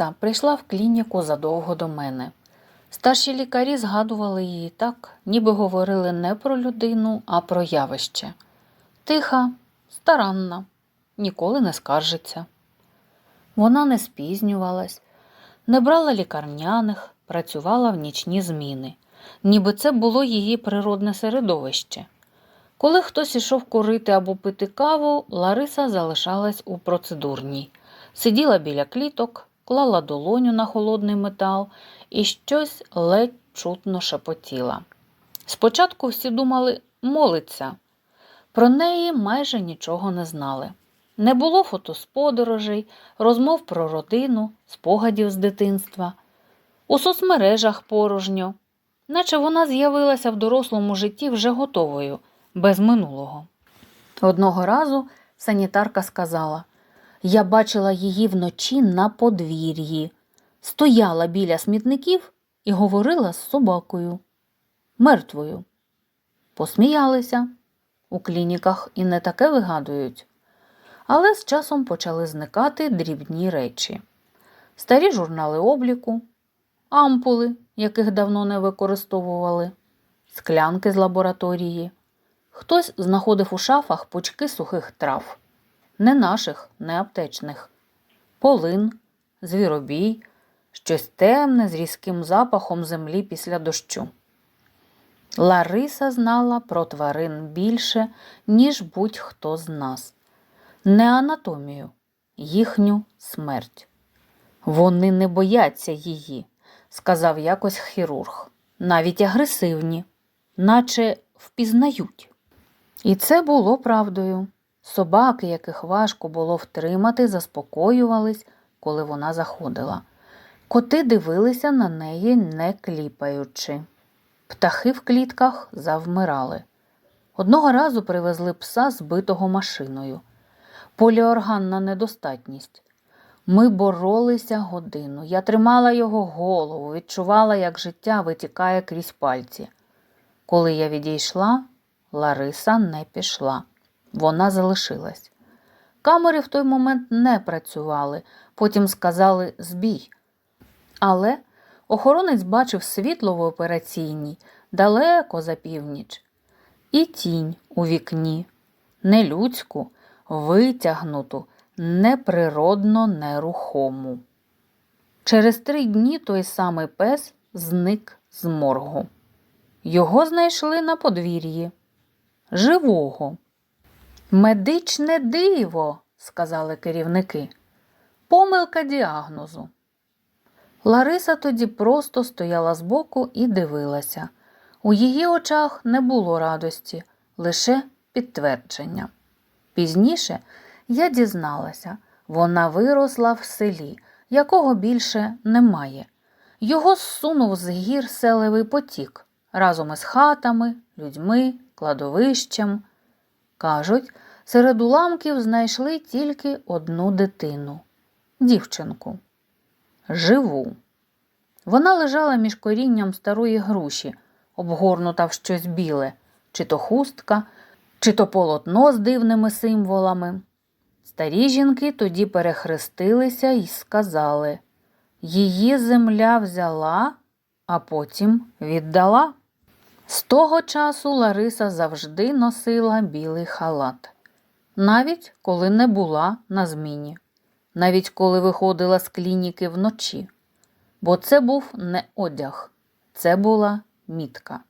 Лариса прийшла в клініку задовго до мене. Старші лікарі згадували її так, ніби говорили не про людину, а про явище. Тиха, старанна, ніколи не скаржиться. Вона не спізнювалась, не брала лікарняних, працювала в нічні зміни, ніби це було її природне середовище. Коли хтось ішов курити або пити каву, Лариса залишалась у процедурній. Сиділа біля кліток, клала долоню на холодний метал і щось ледь чутно шепотіла. Спочатку всі думали молиться. Про неї майже нічого не знали. Не було фото з подорожей, розмов про родину, спогадів з дитинства. У соцмережах порожньо, наче вона з'явилася в дорослому житті вже готовою, без минулого. Одного разу санітарка сказала: Я бачила її вночі на подвір'ї, стояла біля смітників і говорила з собакою, мертвою. Посміялися. У клініках і не таке вигадують. Але з часом почали зникати дрібні речі. Старі журнали обліку, ампули, яких давно не використовували, склянки з лабораторії. Хтось знаходив у шафах пучки сухих трав, не наших, не аптечних, полин, звіробій, щось темне з різким запахом землі після дощу. Лариса знала про тварин більше, ніж будь-хто з нас. Не анатомію, їхню смерть. Вони не бояться її, сказав якось хірург, навіть агресивні, наче впізнають. І це було правдою. Собаки, яких важко було втримати, заспокоювались, коли вона заходила. Коти дивилися на неї, не кліпаючи. Птахи в клітках завмирали. Одного разу привезли пса, збитого машиною. Поліорганна недостатність. Ми боролися годину. Я тримала його голову, відчувала, як життя витікає крізь пальці. Коли я відійшла, Лариса не пішла. Вона залишилась. Камери в той момент не працювали, потім сказали збій. Але охоронець бачив світло в операційній далеко за північ, і тінь у вікні, нелюдську, витягнуту, неприродно нерухому. Через три дні той самий пес зник з моргу. Його знайшли на подвір'ї. Живого. Медичне диво, сказали керівники. Помилка діагнозу. Лариса тоді просто стояла збоку і дивилася. У її очах не було радості, лише підтвердження. Пізніше я дізналася, вона виросла в селі, якого більше немає. Його зсунув з гір селевий потік разом із хатами, людьми, кладовищем. Кажуть, серед уламків знайшли тільки одну дитину дівчинку. Живу. Вона лежала між корінням старої груші, обгорнута в щось біле, чи то хустка, чи то полотно з дивними символами. Старі жінки тоді перехрестилися і сказали її земля взяла, а потім віддала. З того часу Лариса завжди носила білий халат, навіть коли не була на зміні, навіть коли виходила з клініки вночі. Бо це був не одяг, це була мітка.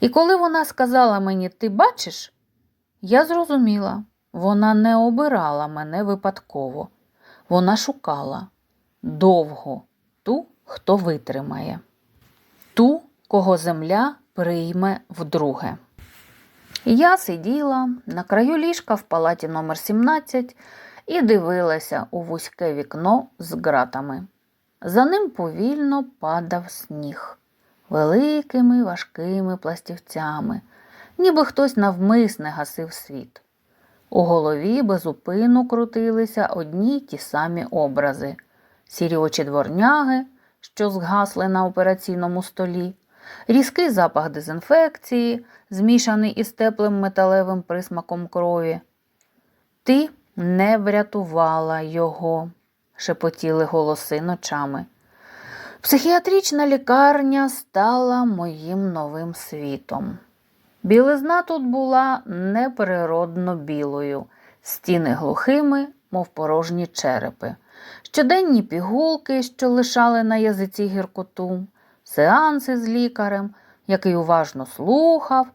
І коли вона сказала мені, ти бачиш, я зрозуміла, вона не обирала мене випадково, вона шукала довго ту, хто витримає, ту, кого земля прийме вдруге. Я сиділа на краю ліжка в палаті номер 17 і дивилася у вузьке вікно з ґратами. За ним повільно падав сніг великими важкими пластівцями, ніби хтось навмисне гасив світ. У голові безупину крутилися одні й ті самі образи сірі очі дворняги, що згасли на операційному столі, різкий запах дезінфекції, змішаний із теплим металевим присмаком крові. Ти не врятувала його, шепотіли голоси ночами. Психіатрична лікарня стала моїм новим світом. Білизна тут була неприродно білою, стіни глухими, мов порожні черепи, щоденні пігулки, що лишали на язиці гіркоту, сеанси з лікарем, який уважно слухав,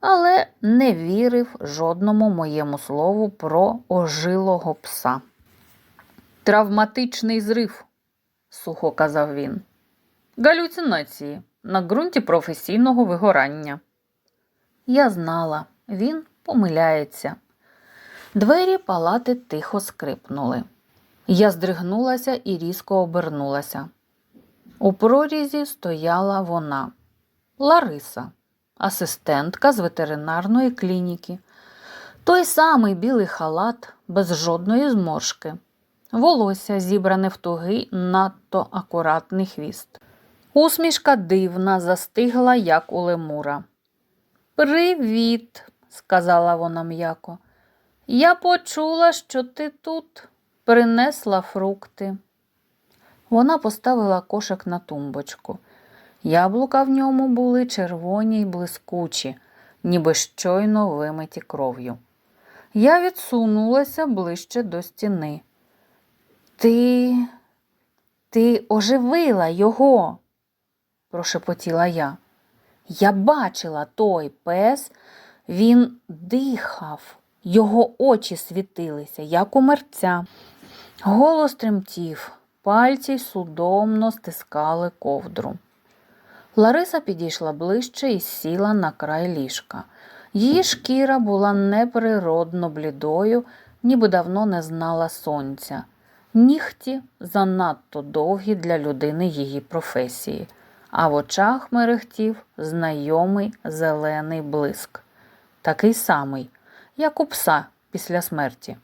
але не вірив жодному моєму слову про ожилого пса. Травматичний зрив, сухо казав він. Галюцинації на ґрунті професійного вигорання. Я знала, він помиляється. Двері палати тихо скрипнули. Я здригнулася і різко обернулася. У прорізі стояла вона, Лариса, асистентка з ветеринарної клініки. Той самий білий халат без жодної зморшки, волосся зібране в тугий надто акуратний хвіст. Усмішка дивна, застигла, як у лемура. Привіт, сказала вона м'яко. Я почула, що ти тут принесла фрукти. Вона поставила кошик на тумбочку. Яблука в ньому були червоні й блискучі, ніби щойно вимиті кров'ю. Я відсунулася ближче до стіни. Ти, ти оживила його, прошепотіла я. Я бачила той пес, він дихав, його очі світилися, як у мерця. Голос тремтів, пальці судомно стискали ковдру. Лариса підійшла ближче і сіла на край ліжка. Її шкіра була неприродно блідою, ніби давно не знала сонця. Нігті занадто довгі для людини її професії, а в очах мерехтів знайомий зелений блиск, такий самий, як у пса після смерті.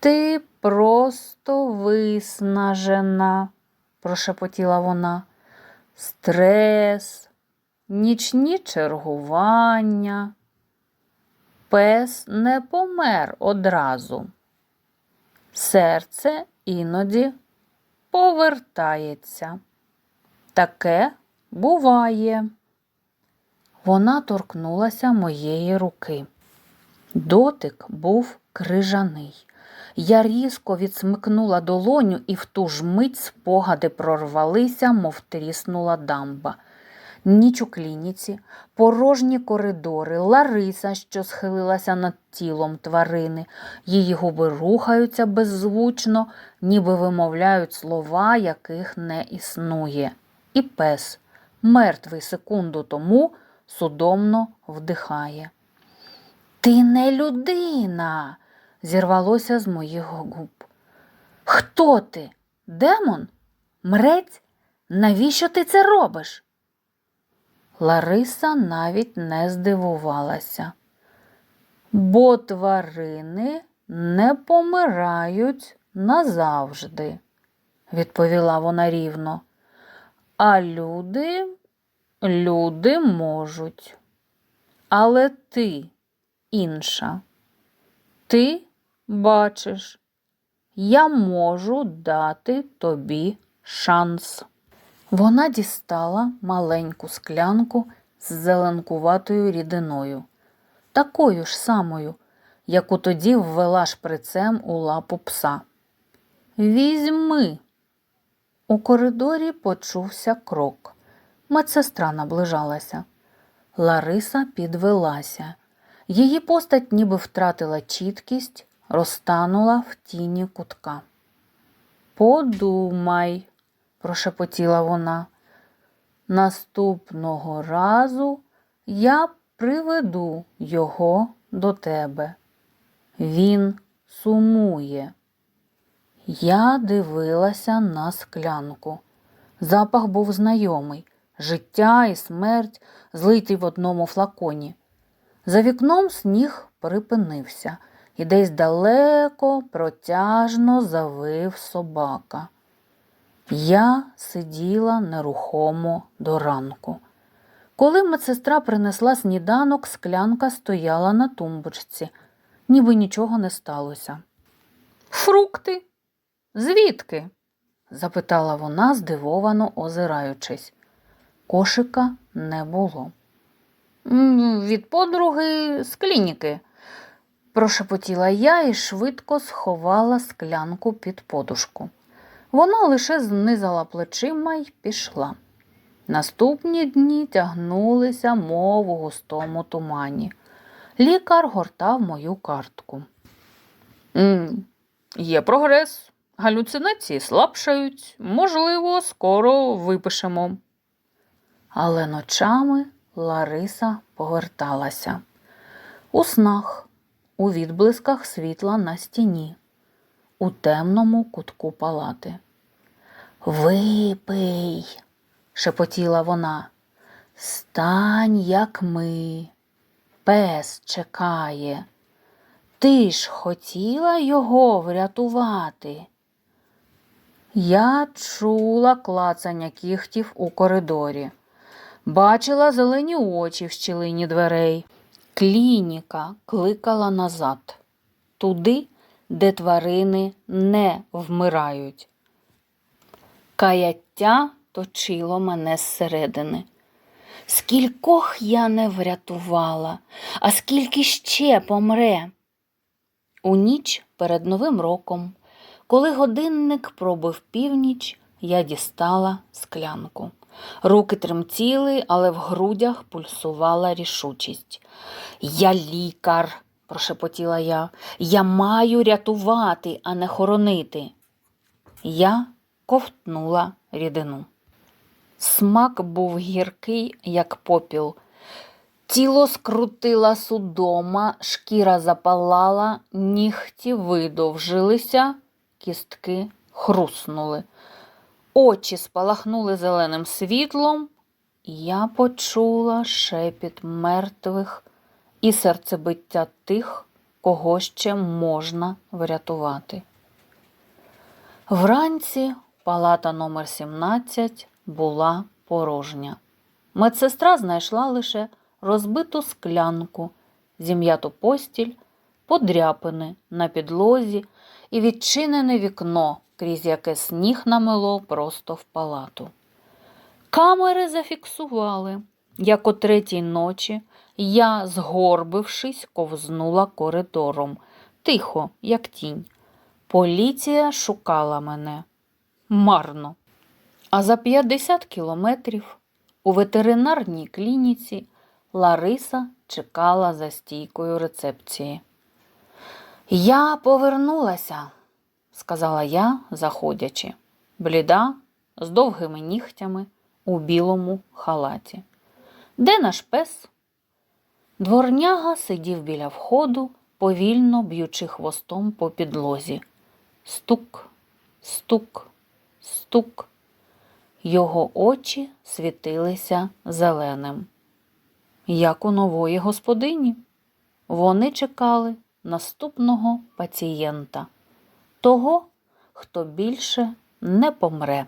Ти просто виснажена, прошепотіла вона. Стрес, нічні чергування. Пес не помер одразу. Серце іноді повертається. Таке буває. Вона торкнулася моєї руки. Дотик був крижаний. Я різко відсмикнула долоню, і в ту ж мить спогади прорвалися, мов тріснула дамба. Ніч у клініці, порожні коридори, Лариса, що схилилася над тілом тварини, її губи рухаються беззвучно, ніби вимовляють слова, яких не існує. І пес, мертвий секунду тому, судомно вдихає. Ти не людина, зірвалося з моїх губ. Хто ти? Демон? Мрець? Навіщо ти це робиш? Лариса навіть не здивувалася. Бо тварини не помирають назавжди, відповіла вона рівно. А люди, люди можуть. Але ти інша. Ти бачиш, я можу дати тобі шанс. Вона дістала маленьку склянку з зеленкуватою рідиною, такою ж самою, яку тоді ввела шприцем у лапу пса. Візьми. У коридорі почувся крок. Медсестра наближалася. Лариса підвелася. Її постать ніби втратила чіткість, розтанула в тіні кутка. Подумай, прошепотіла вона. Наступного разу я приведу його до тебе. Він сумує. Я дивилася на склянку. Запах був знайомий життя і смерть, злиті в одному флаконі. За вікном сніг припинився, і десь далеко протяжно завив собака. Я сиділа нерухомо до ранку. Коли медсестра принесла сніданок, склянка стояла на тумбочці, ніби нічого не сталося. Фрукти, Звідки? запитала вона, здивовано озираючись. Кошика не було. Від подруги з клініки, прошепотіла я і швидко сховала склянку під подушку. Вона лише знизала плечима й пішла. Наступні дні тягнулися, мов у густому тумані. Лікар гортав мою картку. «М, Є прогрес. Галюцинації слабшають. Можливо, скоро випишемо. Але ночами Лариса поверталася. У снах, у відблисках світла на стіні, у темному кутку палати. Випий, шепотіла вона. Стань, як ми. Пес чекає. Ти ж хотіла його врятувати. Я чула клацання кіхтів у коридорі, бачила зелені очі в щілині дверей. Клініка кликала назад, туди, де тварини не вмирають. Каяття точило мене зсередини. Скількох я не врятувала, а скільки ще помре. У ніч перед Новим роком, коли годинник пробив північ, я дістала склянку. Руки тремтіли, але в грудях пульсувала рішучість. Я лікар, прошепотіла я. Я маю рятувати, а не хоронити. Я ковтнула рідину. Смак був гіркий, як попіл. Тіло скрутила судома, шкіра запалала, нігті видовжилися, кістки хруснули. Очі спалахнули зеленим світлом, і я почула шепіт мертвих і серцебиття тих, кого ще можна врятувати. Вранці палата номер 17 була порожня. Медсестра знайшла лише розбиту склянку, зім'яту постіль, подряпини на підлозі і відчинене вікно, крізь яке сніг намело просто в палату. Камери зафіксували, як о третій ночі я, згорбившись, ковзнула коридором, тихо, як тінь. Поліція шукала мене марно. А за 50 кілометрів у ветеринарній клініці Лариса чекала за стійкою рецепції. Я повернулася, сказала я, заходячи, бліда, з довгими нігтями у білому халаті. Де наш пес? Дворняга сидів біля входу, повільно б'ючи хвостом по підлозі. Стук, стук, стук. Його очі світилися зеленим. Як у нової господині. Вони чекали наступного пацієнта, того, хто більше не помре.